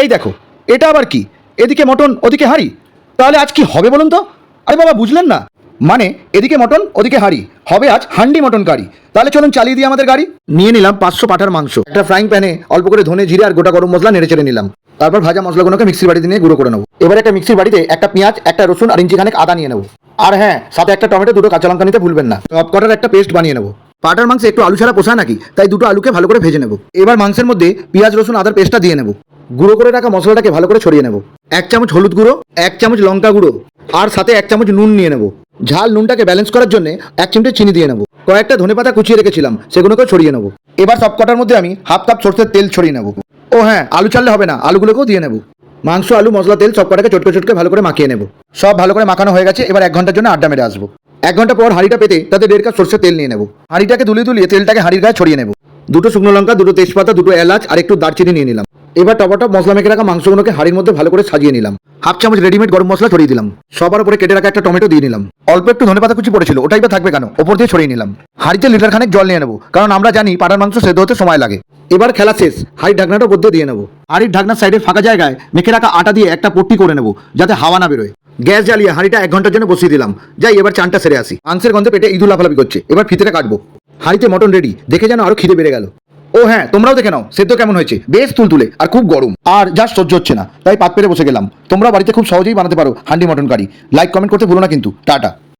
এই দেখো, এটা আবার কি? এদিকে মটন, ওদিকে হাঁড়ি? তাহলে আজ কি হবে বলুন তো? আরে বাবা, বুঝলেন না। মানে এদিকে মটন, ওদিকে হাঁড়ি। হবে আজ হান্ডি মটন কারি। তাহলে চলুন চালিয়ে দিই আমাদের গাড়ি। নিয়ে নিলাম পাঁচশো পাঠার মাংস। একটা ফ্রাইং প্যানে অল্প করে ধনে জিরে আর গোটা গরম মশলা নেড়ে চেড়ে নিলাম। তারপর ভাজা মশলাগুলোকে মিক্সির বাড়িতে নিয়ে গুঁড়ো করে নেব। এবার একটা মিক্সির বাড়িতে একটা পেঁয়াজ, একটা রসুন আর ইঞ্চি খানেক আদা নিয়ে নেব। আর হ্যাঁ সাথে একটা টমেটো, দুটো কাঁচা লঙ্কা নিতে ভুলবেন না। টপ কটার একটা পেস্ট বানিয়ে নেব। পাটার মাংসে একটু আলু ছাড়া পোষায় নাকি? তাই দুটো আলুকে ভালো করে ভেজে নেব। এবার মাংসের মধ্যে পেঁয়াজ, রসুন, আদার পেস্টটা দিয়ে নেব। গুঁড়ো করে রাখা মশলাটাকে ভালো করে ছড়িয়ে নেব। এক চামচ হলুদ গুঁড়ো, এক চামচ লঙ্কা গুঁড়ো, আর সাথে এক চামচ নুন নিয়ে নেব। ঝাল নুনটাকে ব্যালেন্স করার জন্য এক চিমটে চিনি দিয়ে নেব। কয়েকটা ধনেপাতা কুচিয়ে রেখেছিলাম, সেগুলোকেও ছড়িয়ে নেব। এবার সব কটার মধ্যে আমি হাফ কাপ সরষের তেল ছড়িয়ে নেব। ও হ্যাঁ আলু ছাড়লে হবে না, আলুগুলোকেও দিয়ে নেব। মাংস, আলু, মশলা, তেল সব কটাকে চটকে চটকে ভালো করে মাখিয়ে নেব। সব ভালো করে মাখানো হয়ে গেছে, এবার এক ঘণ্টার জন্য আড্ডা মেরে আসব। এক ঘণ্টা পর হাঁড়িটা পেতে তাতে দেড় কাপ সরষের তেল নিয়ে নেব। হাঁড়িটাকে দুলিয়ে দুলিয়ে তেলটাকে হাঁড়ির গায়ে ছড়িয়ে নেব। দুটো শুকনো লঙ্কা, দুটো তেজপাতা, দুটো এলাচ আর একটু দারচিনি নিয়ে নিলাম। এবার টপাটপ মশলা মেখে রাখা মাংসগুলোকে হাঁড়ির মধ্যে ভালো করে সাজিয়ে নিলাম। হাফ চামচ রেডিমেড গরম মশলা ছড়িয়ে দিলাম। সবার উপরে কেটে রাখা একটা টমেটো দিয়ে নিলাম। অল্প একটু ধনেপাতা কুচি পড়েছিল, ওটাই বা থাকবে কেন? ওপর দিয়ে ছড়িয়ে নিলাম। হাঁড়িতে লিটার খানেক জল নিয়ে নেব, কারণ আমরা জানি পাটার মাংস সেদ্ধ হতে সময় লাগে। এবার খেলা শেষ, হাঁড়ির ঢাকনাটা মধ্যে দিয়ে নেব। হাঁড়ির ঢাকনার সাইডে ফাঁকা জায়গায় মেখে রাখা আটা দিয়ে একটা পট্টি করে নেব, যাতে হাওয়া না বেরোয়। গ্যাস জ্বালিয়ে হাঁড়িটা এক ঘণ্টার জন্য বসিয়ে দিলাম। যাই, এবার চানটা সেরে আসি। মাংসের গন্ধে পেটে ইঁদুর লাফালাফি করছে। এবার ফিতেটা কাটবো। হাঁড়িতে মটন রেডি দেখে যেন আরও খিদে বেড়ে গেল। ও হ্যাঁ তোমরাও দেখে নাও, সেদ্ধ কেমন হয়েছে? বেশ তুল তুলে আর খুব গরম। আর যা সহ্য হচ্ছে না, তাই পাত পেরে বসে গেলাম। তোমরা বাড়িতে খুব সহজেই বানাতে পারো handi mutton curry. Like comment করতে ভুলো না কিন্তু। টাটা।